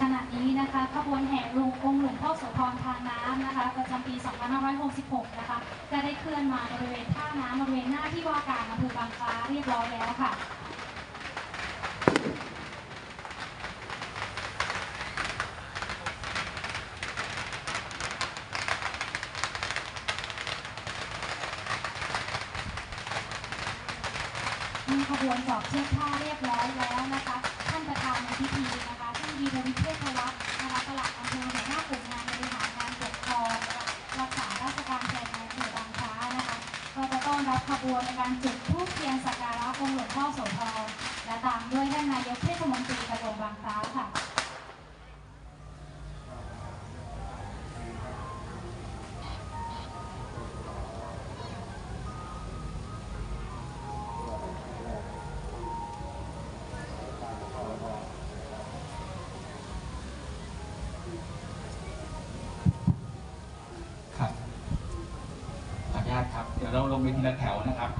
ขณะนี้นะคะขบวนแห่ลงองค์หลวงพ่อโสธรทางน้ำนะคะประจำปี 2566 นะคะก็ได้เคลื่อนมาบริเวณท่าน้ำบริเวณหน้าที่ว่าการอำเภอบางคล้าเรียบร้อยแล้วค่ะมีขบวนจอดเทียบท่าเรียบร้อยแล้วนะคะ ท่านประธานในพิธีนะคะ วีรวิเทศวัฒน์นะคะปลัดอำเภอหัวหน้ากลุ่มงานบริหารงานปกครองรักษาราชการแทนในายเภอบางช้านะคะก็จะต้อนรับขบวนในการจุดธูปเทียนสักการะองค์หลวงพ่อโสธรและตามด้วยท่านนายกเทศมนตรีตำบลบางช้า ไปทีละแถวนะครับ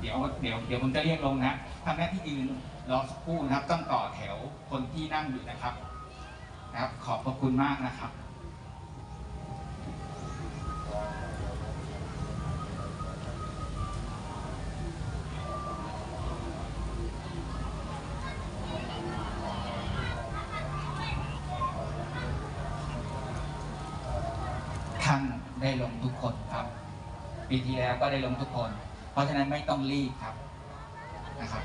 เดี๋ยวเดี๋ยวเดี๋ยวผมจะเรียกลงนะทำหน้าที่ยืนรอสักครู่นะครับต้องต่อแถวคนที่นั่งอยู่นะครับนะครับ ขอบพระคุณมากนะครับท่านได้ลงทุกคนครับ ปีที่แล้วก็ได้ลงทุกคน เพราะฉะนั้นไม่ต้องรีบครับนะครับ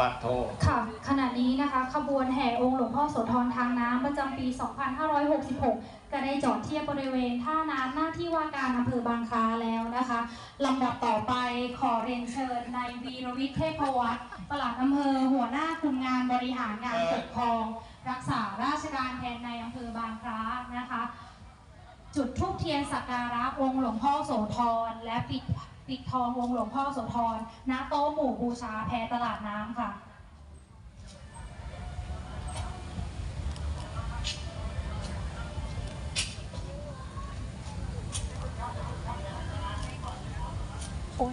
ปัดโท ค่ะ ขณะนี้นะคะขบวนแห่องค์หลวงพ่อโสธรทางน้ำประจำปี 2566 ก็ได้จอดเทียบบริเวณท่าน้ำหน้าที่ว่าการอำเภอบางคล้าแล้วนะคะลำดับต่อไปขอเรียนเชิญนายวีรวิทย์เทพวัฒน์ปลัดอำเภอหัวหน้าคุมงานบริหารงานปกครอง รักษาราชการแทนในอำเภอบางคล้านะคะ จุดธูปเทียนสักการะองค์หลวงพ่อโสธรและปิด ปิดทององค์หลวงพ่อโสธรณโต๊ะหมู่บูชาแพตลาดน้ำค่ะค่ะล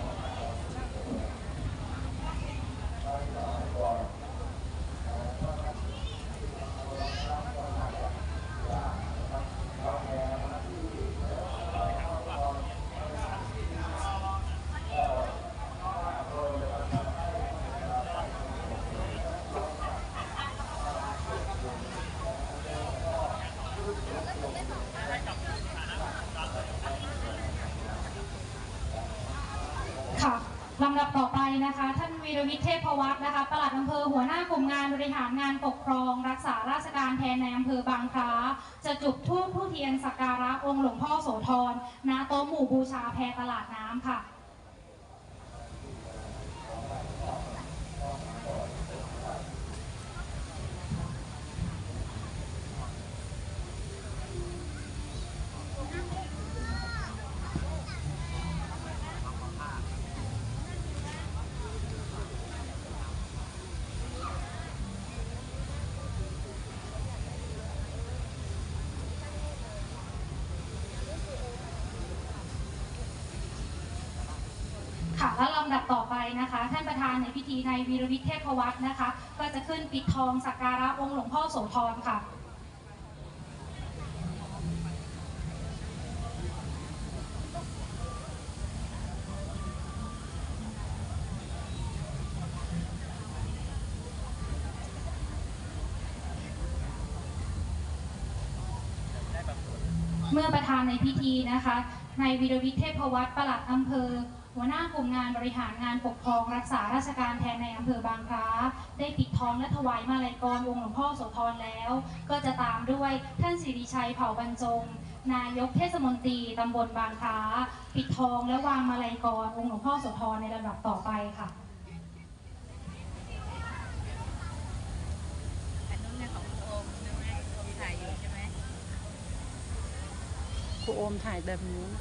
ลำดับต่อไปนะคะ ท่านวีรวิทย์เทพวัฒน์นะคะปลัดอำเภอหัวหน้ากลุ่มงานบริหารงานปกครอง รักษาราชการแทนในอำเภอบางคล้าจะจุดธูปผู้เทียนสักการะองค์หลวงพ่อโสธรณโต๊ะหมู่บูชาแพตลาดน้ำค่ะ ค่ะและลำดับต่อไปนะคะ ท่านประธานในพิธีในวีรวิทย์เทพวัฒน์นะคะ ก็จะขึ้นปิดทองสักการะองค์หลวงพ่อโสธรค่ะเมื่อประธานในพิธีนะคะนายวีรวิทย์เทพวัฒน์ปลัดอำเภอ หัวหน้ากลุ่มงานบริหารงานปกครองรักษาราชการแทนในอำเภอบางคล้าได้ปิดทองและถวายมาลัยกรองค์หลวงพ่อโสธรแล้ว ก็จะตามด้วยท่านสิริชัยเผ่าบรรจง นายกเทศมนตรีตำบลบางคล้าปิดทองและวางมาลัยกรองค์หลวงพ่อโสธรในลำดับต่อไปค่ะคุณโอมถ่ายอยู่ใช่ไหมครูโอมถ่ายแบบนู้น